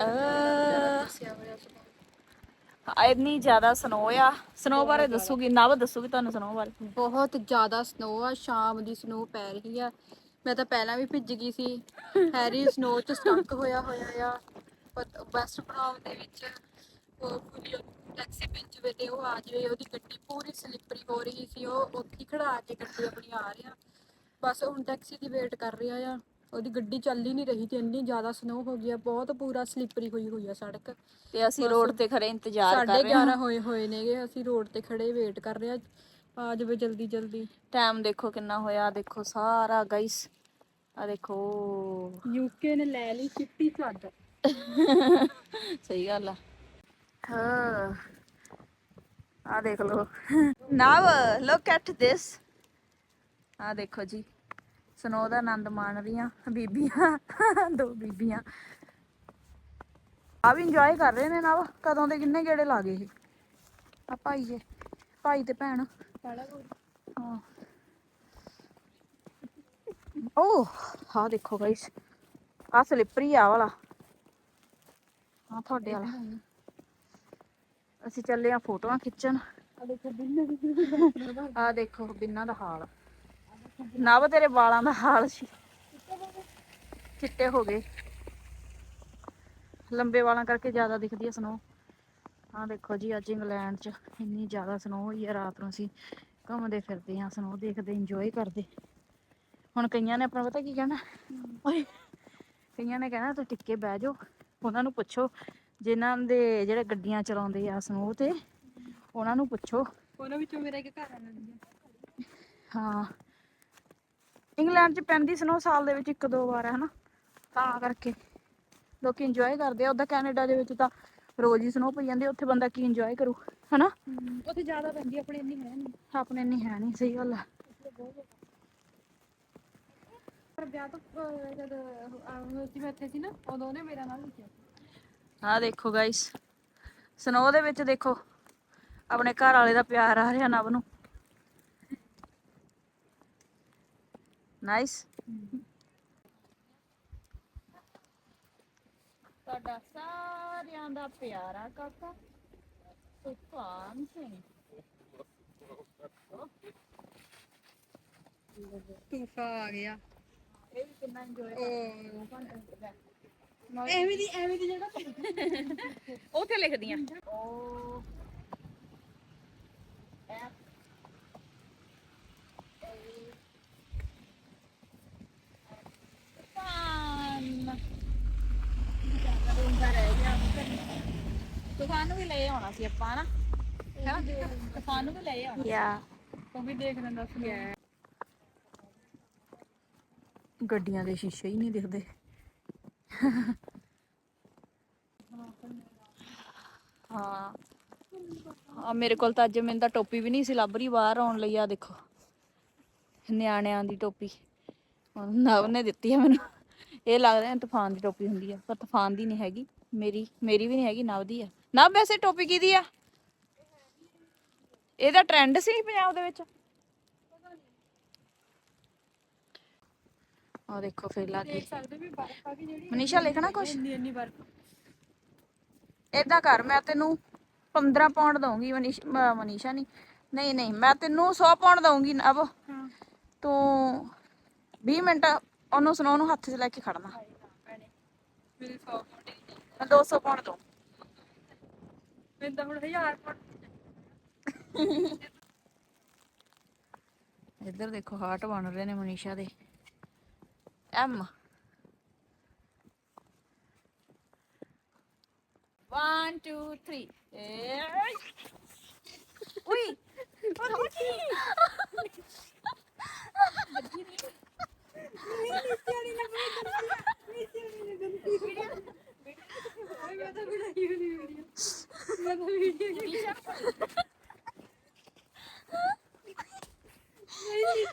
ਅਹ, ਹੋਇਆ ਇੰਨੀ ਜ਼ਿਆਦਾ ਸਨੋ ਆ। ਸਨੋ ਬਾਰੇ ਦੱਸੂਗੀ ਨਵ ਦੱਸੂਗੀ ਤੁਹਾਨੂੰ ਸਨੋ ਬਾਰੇ। ਬਹੁਤ ਜ਼ਿਆਦਾ ਸਨੋ ਆ ਸ਼ਾਮ ਦੀ ਸਨੋ ਪੈ ਰਹੀ ਆ। ਮੈਂ ਤਾਂ ਪਹਿਲਾਂ ਵੀ ਭਿੱਜ ਗਈ ਸੀ। ਹੈਰੀ ਸਨੋ ਚ ਸਟਕ ਹੋਇਆ ਹੋਇਆ ਆ। ਪਰ ਬੈਸਟ ਦੇ ਵਿੱਚ ਉਹ ਪੂਰੀ ਟੈਕਸੀ ਵਿੱਚ ਵੇਲੇ ਉਹ ਆ ਜਾਵੇ ਉਹਦੀ ਗੱਡੀ ਪੂਰੀ ਸਲਿੱਪਰੀ ਹੋ ਰਹੀ ਸੀ ਉਹ ਉੱਥੇ ਖੜਾ ਕੇ ਗੱਡੀ ਆਪਣੀ ਆ ਰਿਹਾ। ਬਸ ਹੁਣ ਟੈਕਸੀ ਦੀ ਵੇਟ ਕਰ ਰਿਹਾ ਆ। ਉਹਦੀ ਗੱਡੀ ਚੱਲ ਹੀ ਨਹੀਂ ਰਹੀ ਤੇ ਇੰਨੀ ਜ਼ਿਆਦਾ ਸਨੋ ਹੋ ਗਈ ਆ ਬਹੁਤ ਪੂਰਾ ਸਲਿੱਪਰੀ ਹੋਈ ਹੋਈ ਆ ਸੜਕ। ਤੇ ਅਸੀਂ ਰੋਡ ਤੇ ਖੜੇ ਇੰਤਜ਼ਾਰ ਕਰ ਰਹੇ ਹਾਂ। 11 ਹੋਏ ਹੋਏ ਨੇਗੇ ਅਸੀਂ ਰੋਡ ਤੇ ਖੜੇ ਵੇਟ ਕਰ ਰਹੇ ਆ ਆ ਜਾਵੇ ਜਲਦੀ ਜਲਦੀ। ਟਾਈਮ ਦੇਖੋ ਕਿੰਨਾ ਹੋਇਆ ਦੇਖੋ ਸਾਰਾ ਗਾਈਸ ਆ ਦੇਖੋ। ਯੂਕੇ ਨੇ ਲੈ ਲਈ ਚਿੱਟੀ ਚਾਦਰ ਸਹੀ ਗੱਲ ਆ। ਹਾਂ। ਆ ਦੇਖ ਲਓ। ਨਵ ਲੁੱਕ ਐਟ ਦਿਸ ਆ ਦੇਖੋ ਜੀ। ਸਨੋ ਦਾ ਆਨੰਦ ਮਾਣ ਰਹੀਆਂ ਬੀਬੀਆਂ ਦੋ ਬੀਬੀਆਂ। ਆ ਵੀ ਇੰਜੋਏ ਕਰ ਰਹੇ ਨੇ ਨਵ ਕਦੋਂ ਦੇ ਕਿੰਨੇ ਗੇੜੇ ਲਾ ਗਏ ਇਹ? ਆ ਭਾਈ ਜੇ ਭਾਈ ਤੇ ਭੈਣ। ਹਾਂ। ਓ ਹਾਂ ਦੇਖੋ ਗਾਇਸ ਆ ਸਲਿੱਪਰੀ ਆ ਵਾਲਾ। ਹਾਂ ਤੁਹਾਡੇ ਵਾਲਾ। ਅਸੀਂ ਚੱਲੇ ਆ ਫੋਟੋਆਂ ਖਿੱਚਣ। ਆ ਦੇਖੋ ਬਿੰਨਾ ਦਾ ਹਾਲ। ਨਵ ਤੇਰੇ ਵਾਲਾਂ ਦਾ ਹਾਲ ਸੀ। ਚਿੱਟੇ ਹੋ ਗਏ। ਲੰਬੇ ਵਾਲਾਂ ਕਰਕੇ ਜ਼ਿਆਦਾ ਦਿਖਦੀ ਹੈ ਸਨੋ ਆ ਦੇਖੋ ਜੀ ਅੱਜ ਇੰਗਲੈਂਡ 'ਚ ਇੰਨੀ ਜ਼ਿਆਦਾ ਸਨੋ ਹੋਈ ਹੈ ਰਾਤ ਨੂੰ ਅਸੀਂ ਘੁੰਮਦੇ ਫਿਰਦੇ ਆ ਸਨੋ ਦੇਖਦੇ ਇੰਜੋਏ ਕਰਦੇ। ਹੁਣ ਕਈਆਂ ਨੇ ਆਪਣਾ ਪਤਾ ਕੀ ਕਹਿਣਾ? ਓਏ ਕਈਆਂ ਨੇ ਕਹਿਣਾ ਤੂੰ ਟਿੱਕੇ ਬਹਿ ਜਾਓ। ਉਹਨਾਂ ਨੂੰ ਪੁੱਛੋ ਜਿਨ੍ਹਾਂ ਦੇ ਜਿਹੜੇ ਗੱਡੀਆਂ ਚਲਾਉਂਦੇ ਆ ਸਨੋ ਤੇ ਉਹਨਾਂ ਨੂੰ ਪੁੱਛੋ। ਉਹਨਾਂ ਵਿੱਚੋਂ ਮੇਰਾ ਇੱਕ ਘਰ ਆਣਾ ਨਹੀਂ ਹਾਂ। ਇੰਗਲੈਂਡ 'ਚ ਪੈਂਦੀ ਸਨੋ ਸਾਲ ਦੇ ਵਿੱਚ ਇੱਕ ਦੋ ਵਾਰ ਹੈ ਹਨਾ? ਤਾਂ ਕਰਕੇ। ਲੋਕੀ ਇੰਜੋਏ ਕਰਦੇ ਆ। ਉਦਾਂ ਕੈਨੇਡਾ ਦੇ ਵਿੱਚ ਤਾਂ ਰੋਜ਼ ਹੀ ਸਨੋ ਪਈ ਜਾਂਦੀ ਉੱਥੇ ਬੰਦਾ ਕੀ ਇੰਜੋਏ ਕਰੂ ਹਨਾ? ਉੱਥੇ ਜ਼ਿਆਦਾ ਪੈਂਦੀ ਆਪਣੇ ਇੰਨੀ ਹੈ ਨਹੀਂ ਆਪਣੇ ਨਹੀਂ ਹੈ ਨਹੀਂ ਸਹੀ ਗੱਲ ਆ। ਪਰ ਵਿਆਹ ਤੋਂ ਜਦ ਜਿਵੇਂ ਇੱਥੇ ਸੀ ਨਾ ਉਦੋਂ ਉਹਨੇ ਮੇਰਾ ਨਾਮ ਲਿਖਿਆ ਆ ਦੇਖੋ ਗਾਇਸ ਸਨੋ ਦੇ ਵਿੱਚ ਦੇਖੋ ਆਪਣੇ ਘਰ ਵਾਲੇ ਦਾ ਪਿਆਰ ਆ ਰਿਹਾ ਨਵ ਨੂੰ। ਨਾਈਸ ਤੁਹਾਡਾ ਸਾਰਿਆਂ ਦਾ ਪਿਆਰਾ ਕਾਕਾ ਸੁਖਾਨ ਸਿੰਘ ਤੂਫਾ ਆ ਗਿਆ ਇਹ ਵੀ ਕਿੰਨਾ ਇੰਜੋਏ ਐਵੇਂ ਦੀ ਐਵੇਂ ਦੀ ਜਗ੍ਹਾ ਉੱਥੇ ਲਿਖਦੀਆਂ ਓ ਐਫ ਤੂਫਾਨ ਤੂਫਾਨ ਨੂੰ ਵੀ ਲੈ ਆਉਣਾ ਸੀ ਆਪਾਂ ਨਾ ਹੈਨਾ? ਤੂਫਾਨ ਨੂੰ ਵੀ ਲੈ ਆਉਣਾ ਯਾ ਉਹ ਵੀ ਦੇਖ ਲੈਂਦਾ ਸੀ। ਗੱਡੀਆਂ ਦੇ ਸ਼ੀਸ਼ੇ ਹੀ ਨਹੀਂ ਦਿਖਦੇ। ਹਾਂ। ਆ ਮੇਰੇ ਕੋਲ ਤਾਂ ਅੱਜ ਮੈਨੂੰ ਤਾਂ ਟੋਪੀ ਵੀ ਨਹੀਂ ਸੀ ਲੱਭ ਰਹੀ ਬਾਹਰ ਆਉਣ ਲਈ। ਆ ਦੇਖੋ। ਨਿਆਣਿਆਂ ਦੀ ਟੋਪੀ। ਹੁਣ ਨਵ ਨੇ ਦਿੱਤੀ ਹੈ ਮੈਨੂੰ। ਇਹ ਲੱਗਦਾ ਹੈ ਤੂਫਾਨ ਦੀ ਟੋਪੀ ਹੁੰਦੀ ਆ ਪਰ ਤੂਫਾਨ ਦੀ ਨਹੀਂ ਹੈਗੀ ਮੇਰੀ ਮੇਰੀ ਵੀ ਨਹੀਂ ਹੈਗੀ ਨਵ ਦੀ ਆ। ਨਵ ਵੈਸੇ ਟੋਪੀ ਕਿਹਦੀ ਆ? ਇਹਦਾ ਟ੍ਰੈਂਡ ਸੀ ਪੰਜਾਬ ਦੇ ਵਿੱਚ? ਆ ਦੇਖੋ ਫਿਰ ਲੱਗ ਗਈ। ਮਨੀਸ਼ਾ ਲਿਖਣਾ ਕੁਛ? ਇੰਨੀ ਇੰਨੀ ਬਰਫ਼ ਏਦਾਂ ਕਰ ਮੈਂ ਤੈਨੂੰ 15 ਪਾਉਂਡ ਦਊਂਗੀ ਮਨੀਸ਼ ਮਨੀਸ਼ਾ ਨਹੀਂ ਨਹੀਂ ਨਹੀਂ ਮੈਂ ਤੈਨੂੰ 100 ਪਾਉਂਡ ਦਊਂਗੀ ਅਬ। ਹਾਂ। ਤੂੰ 20 ਮਿੰਟ ਉਹਨੂੰ ਸੁਣੋ ਉਹਨੂੰ ਹੱਥ 'ਚ ਲੈ ਕੇ ਖੜਨਾ। ਮੇਰੇ 100 ਫੁੱਟ ਮੈਂ 200 ਪਾਉਂਡ ਦਊਂ ਮੈਨੂੰ ਤਾਂ ਹੁਣ 1000 ਫੁੱਟ ਇੱਧਰ ਦੇਖੋ ਹਾਰਟ ਬਣ ਰਹੇ ਨੇ ਮਨੀਸ਼ਾ ਦੇ। ਐਮ। 1 2 3 ਉਈ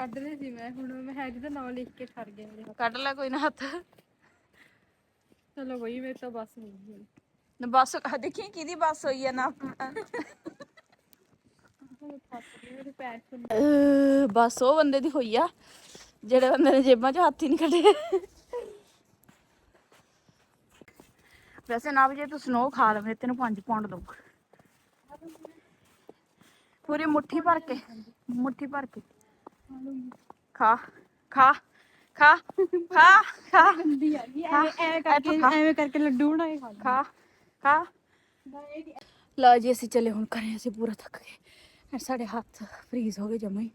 ਕੱਢ ਲਿਆ ਸੀ ਮੈਂ ਹੁਣ ਮੈਂ ਹੈਰੀ ਦਾ ਨਾਮ ਲਿਖ ਕੇ ਛੱਡ ਗਿਆ ਮੇਰੇ ਹੱਥ। ਕੱਢ ਲੈ ਕੋਈ ਨਾ ਹੱਥ। ਚਲੋ ਬਈ ਮੇਰੇ ਤਾਂ ਬਸ ਹੋ ਗਈ ਨਾ ਬੱਸ ਆਹ ਦੇਖੀ ਕਿਹਦੀ ਬੱਸ ਹੋਈ ਆ ਨਾ। ਮੇਰੇ ਪੈਰ ਸੁਣ ਅਹ ਬਸ ਉਹ ਬੰਦੇ ਦੀ ਹੋਈ ਆ ਜਿਹੜੇ ਬੰਦੇ ਨੇ ਜੇਬਾਂ 'ਚ ਹੱਥ ਹੀ ਨਹੀਂ ਕੱਢੇ। ਵੈਸੇ ਨਾ ਵੀ ਜੇ ਤੂੰ ਸਨੋ ਖਾ ਲਵੇਂ ਤੈਨੂੰ 5 ਪਾਉਂਡ ਦਊ। ਪੂਰੀ ਮੁੱਠੀ ਭਰ ਕੇ ਮੁੱਠੀ ਭਰ ਕੇ। ਖਾ ਖਾ ਖਾ ਖਾ ਖਾ ਗੰਦੀ ਆ ਗਈ ਹਾਂ, ਐਵੇਂ ਕਰਕੇ ਖਾ। ਐਵੇਂ ਕਰਕੇ ਲੱਡੂ ਬਣਾਏ ਖਾ ਲਓ ਜੀ ਅਸੀਂ ਚੱਲੇ ਹੁਣ ਕਰੇ ਅਸੀਂ ਪੂਰਾ ਥੱਕ ਗਏ। ਸਾਡੇ ਹੱਥ ਫਰੀਜ਼ ਹੋ ਗਏ ਜਮਾਂ ਹੀ।